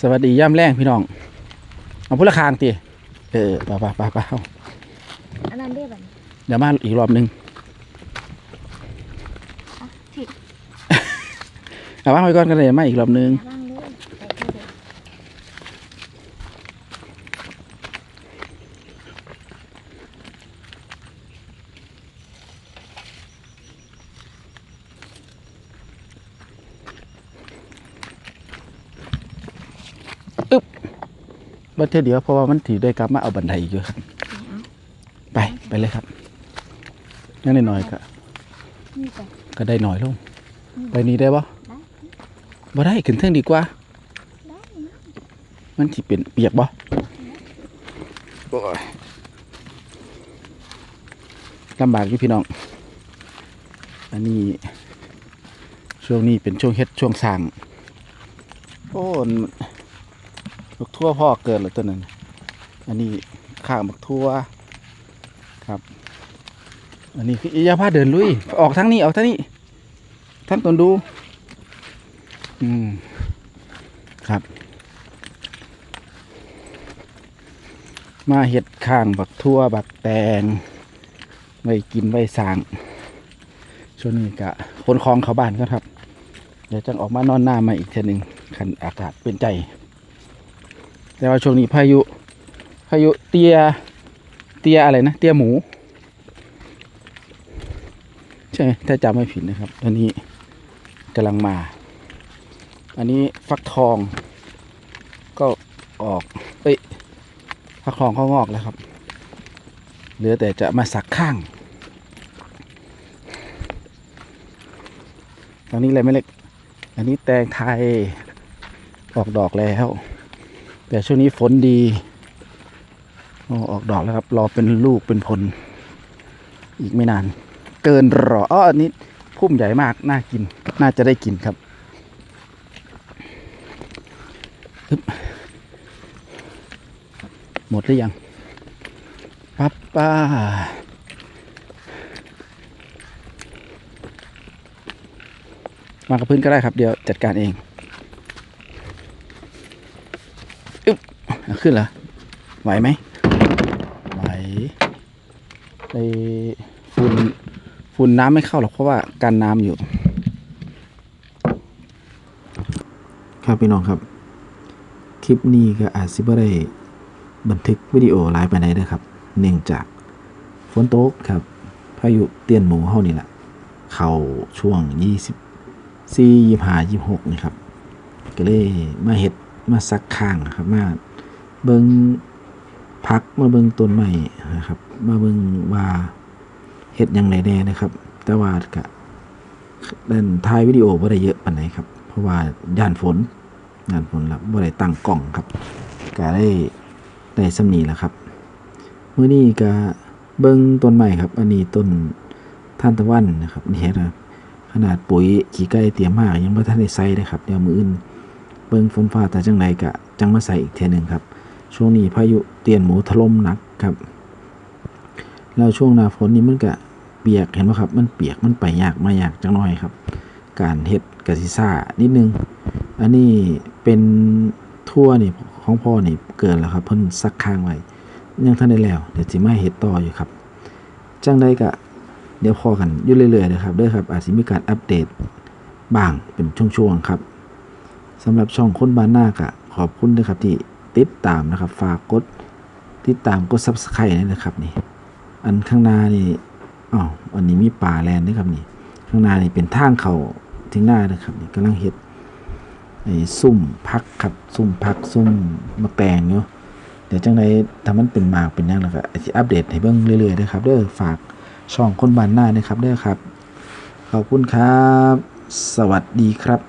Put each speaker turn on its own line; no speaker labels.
สวัสดีย่ำแรงพี่น้อง เอาพุละคางตีเออไปไปไปไปเอา
อันนั้นเรียกแบบ
เดี๋ยวมาอีกรอบหนึง
อะผิด
เอาวางไว้ก่อนกันเลยมาอีกรอบหนึง
บ้างเลยใส่เข้าไป
บัดเทอเดียวเพราะว่ามันถือได้กลับมาเอาบันไดอีกเยอะครับ ไปไปเลยครับนั่นหน่อยๆก็
นี่ไป
ก็ได้หน่อยลง ไปนี้ได้ปะบ่ได้ขึ้นเทิงดีกว่า
ได้
มันสิเป็นเปียกบ่โอ้ยลำบากอยู่พี่น้อง อันนี้ช่วงนี้เป็นช่วงเฮ็ดช่วงสร้างโอ้น บักทั่วพ่อเกิดแล้วตัวนั้นอันนี้ข้างบักทั่วครับ อันนี้คืออยาพาเดินลุย ออกทางนี้ออกทางนี้ท่านตนดู อืม ครับ มาเห็ดข้างบักทั่วบักแตงไว้กินไว้สางช่วงนี้กะคนคลองเขาบ้านก็ครับ เดี๋ยวจังออกมานอนหน้ามาอีกเทีหนึ่งคันอากาศเป็นใจ แต่ว่าช่วงนี้พายุ พายุเตีย เตียอะไรนะ เตียหมู ใช่ไหมถ้าจำไม่ผิดนะครับอันนี้กำลังมา อันนี้ฟักทอง ก็ออก เอ้ย ฟักทองก็งอกแล้วครับ เหลือแต่จะมาสักข้าง ตอนนี้อะไรไม่เล็ก อันนี้แตงไทยออกดอกแล้ว แต่ช่วงนี้ฝนดีโอ้ออกดอกแล้วครับ รอเป็นลูกเป็นผล อีกไม่นาน เกินรออ้ออันนี้พุ่มใหญ่มาก น่ากิน น่าจะได้กินครับฮึบหมดหรือยังปั๊บป้ามากับพื้นก็ได้ครับ เดี๋ยวจัดการเองอึ๊บเอา ขึ้นเหรอ ไหวไหมไหวไอฝุ่นฝุ่นน้ำไม่เข้าหรอกเพราะว่ากันน้ำอยู่ ครับพี่น้องครับ คลิปนี้ก็อาจสิบ่ได้บันทึกวิดีโอไลฟ์ไปไหนด้อครับ เนื่องจากฝนตกครับ พายุเตี้ยนหมูเฮานี่แหละเข้าช่วง20สี่ยี่ห้ายี่หกนี่ครับ ก็เลยมาเห็ดมาซักข้างครับมา เบิงพักมาเบิงต้นใหม่นะครับ มาเบิงว่าเห็ดยังไงแน่นะครับ แต่ว่าก็ดันถ่ายวิดีโอบ่ได้เยอะปานไหนครับ เพราะว่าย่านฝนย่านฝนแล้วบ่ได้ตั้งกล้องครับก็ได้ได้สำนีแล้วครับมื้อนี้ก็เบิงต้นใหม่ครับ อันนี้ต้นท่านตะวันนะครับนี่เห็นครับขนาดปุ๋ยขี้ไก่เตรียมมากยังไม่ทันได้ใส่เลยครับเดี๋ยวมืออื่นเบิ่งฝนฟ้าแต่จังไรกะจังมาใส่อีกเทอนึงครับ ช่วงนี้พายุเตียนหมูถล่มหนักครับ แล้วช่วงหน้าฝนนี่มันกะเปียกเห็นไหมครับ มันเปียกมันไปยากมายากจังน้อยครับ การเฮ็ดกะสิซ่านิดนึง อันนี้เป็นทั่วนี่ของพ่อนี่เกินแล้วครับ เพิ่นซักค้างไว้ยังทันได้แล้ว เดี๋ยวสิมาเฮ็ดต่ออยู่ครับ จังใดกะเดี๋ยวพอกันอยู่เรื่อยๆนะครับด้วยครับ อาจจะมีการอัปเดตบ้างเป็นช่วงๆครับสำหรับช่องคนบ้านนากะขอบคุณนะครับที่ ติดตามนะครับ ฝากกดติดตามกด subscribe นี่นะครับนี่ อันข้างหน้านี่อ๋ออันนี้มีป่าแลนด์ด้วยครับนี่ ข้างหน้านี่เป็นทางเขาทิ้งหน้านะครับนี่กำลังเฮ็ดไอ้ซุ่มพักครับซุ่มพักซุ่มมะแตงอยู่เดี๋ยวจังไดถ้ามันเป็นมากเป็นยังแล้วก็สิอัปเดตให้เบิ่งเรื่อยๆนะครับเด้อฝากช่องคนบ้านหน้านะครับเด้อครับ ขอบคุณครับ สวัสดีครับ